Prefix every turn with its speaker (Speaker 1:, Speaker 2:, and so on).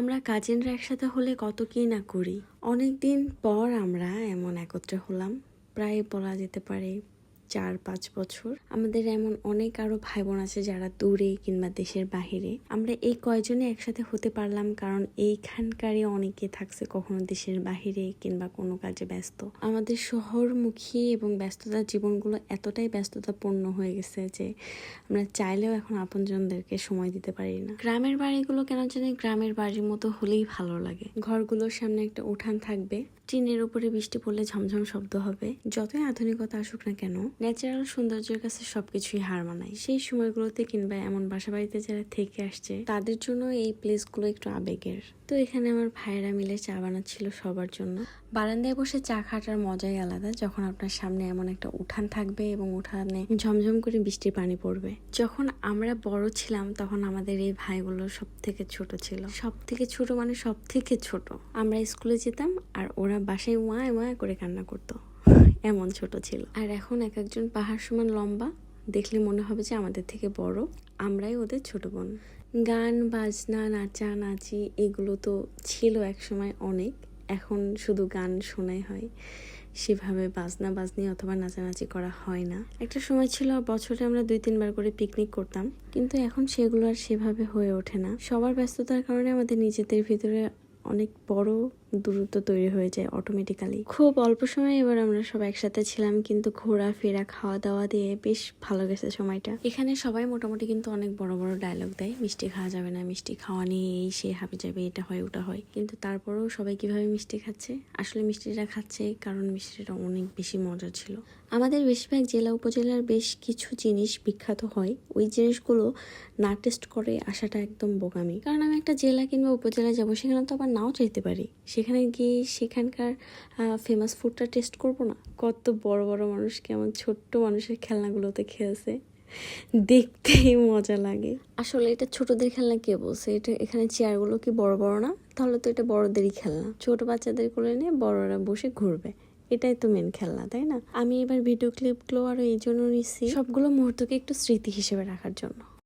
Speaker 1: আমরা কাজিনরা একসাথে হলে কত কী না করি। অনেক দিন পর আমরা এমন একত্রে হলাম। প্রায় বলা যেতে পারে চার পাঁচ বছর। আমাদের এমন অনেক আরও ভাই বোন আছে যারা দূরে কিংবা দেশের বাহিরে। আমরা এই কয়জনে একসাথে হতে পারলাম কারণ এইখানকারই অনেকে থাকছে কখনো দেশের বাহিরে কিংবা কোনো কাজে ব্যস্ত। আমাদের শহরমুখী এবং ব্যস্ততার জীবনগুলো এতটাই ব্যস্ততাপূর্ণ হয়ে গেছে যে আমরা চাইলেও এখন আপনজনদেরকে সময় দিতে পারি না। গ্রামের বাড়িগুলো কেন জানি গ্রামের বাড়ির মতো হলেই ভালো লাগে। ঘরগুলোর সামনে একটা উঠান থাকবে। টিনের উপরে বৃষ্টি পড়লে ঝমঝম শব্দ হবে। যতই আধুনিকতা আসুক না কেন, ন্যাচারাল সৌন্দর্যের কাছে সবকিছুই হার মানায়। সেই সময়গুলোতে কিংবা এমন বাসা বাড়িতে যারা থেকে আসছে, তাদের জন্য এই প্লেসগুলো একটু আবেগের। তো এখানে আমার ভাইয়েরা মিলে চা বানাচ্ছিল সবার জন্য। বারান্দায় বসে চা খাটার মজাই আলাদা, যখন আপনার সামনে এমন একটা উঠান থাকবে এবং উঠানে ঝমঝম করে বৃষ্টির পানি পড়বে। যখন আমরা বড় ছিলাম, তখন আমাদের এই ভাইগুলো সব থেকে ছোট ছিল। সব থেকে ছোট মানে সব থেকে ছোট। আমরা স্কুলে যেতাম আর ওরা বাসায় ওয়ায় ওয়ায় করে কান্না করতো। এমন ছোট ছিল। আর এখন এক একজন পাহাড় সমান লম্বা, দেখলে মনে হবে যে আমাদের থেকে বড়। আমরাই ওদের ছোট বোন। গান, বাজনা, নাচা, নাচি, এগুলো তো ছিল একসময় অনেক। এখন শুধু গান শোনাই হয়। সেভাবে বাজনা, বাজনি অথবা নাচানাচি করা হয় না। একটা সময় ছিল, বছরে আমরা দুই, তিনবার করে পিকনিক করতাম। কিন্তু এখন সেগুলো আর সেভাবে হয়ে ওঠে না। সবার ব্যস্ততার কারণে আমাদের নিজেদের ভিতরে অনেক বড় দূরত্ব তৈরি হয়ে যায় অটোমেটিক্যালি খুব অল্প সময় এবার আমরা সব একসাথে ছিলাম কিন্তু ঘোরাফেরা খাওয়া দাওয়া দিয়ে বেশ ভালো গেছে সময়টা। এখানে সবাই মোটামুটি কিন্তু অনেক বড় বড় ডায়লগ দেয় মিষ্টি খাওয়া যাবে না মিষ্টি খাওয়া নিয়ে এই সে হাবি যাবে এটা হয় ওটা হয়। কিন্তু তারপরেও সবাই কীভাবে মিষ্টি খাচ্ছে? আসলে মিষ্টিটা খাচ্ছে কারণ মিষ্টিটা অনেক বেশি মজার ছিল। আমাদের বেশিরভাগ জেলা উপজেলার বেশ কিছু জিনিস বিখ্যাত হয়। ওই জিনিসগুলো না টেস্ট করে আসাটা একদম বোকামি। কারণ আমি একটা জেলা কিংবা উপজেলায় যাব সেখানে তো আবার নাও চাইতে পারি। সেখানে গিয়ে সেখানকার ফেমাস ফুডটা টেস্ট করব না? কত বড় বড় মানুষ কেমন ছোট্ট মানুষের খেলনাগুলোতে খেলছে। দেখতেই মজা লাগে। আসলে এটা ছোটদের খেলনা কে বলছে? এটা এখানে চেয়ারগুলো কি বড় বড় না? তাহলে তো এটা বড়দেরই খেলনা। ছোট বাচ্চাদের কোলে নিয়ে বড়রা বসে ঘুরবে। এটাই তো মেন খেলনা, তাই না? আমি এবার ভিডিও ক্লিপগুলো আরও এই জন্য নিচ্ছি। সবগুলো মুহূর্তকে একটু স্মৃতি হিসেবে রাখার জন্য।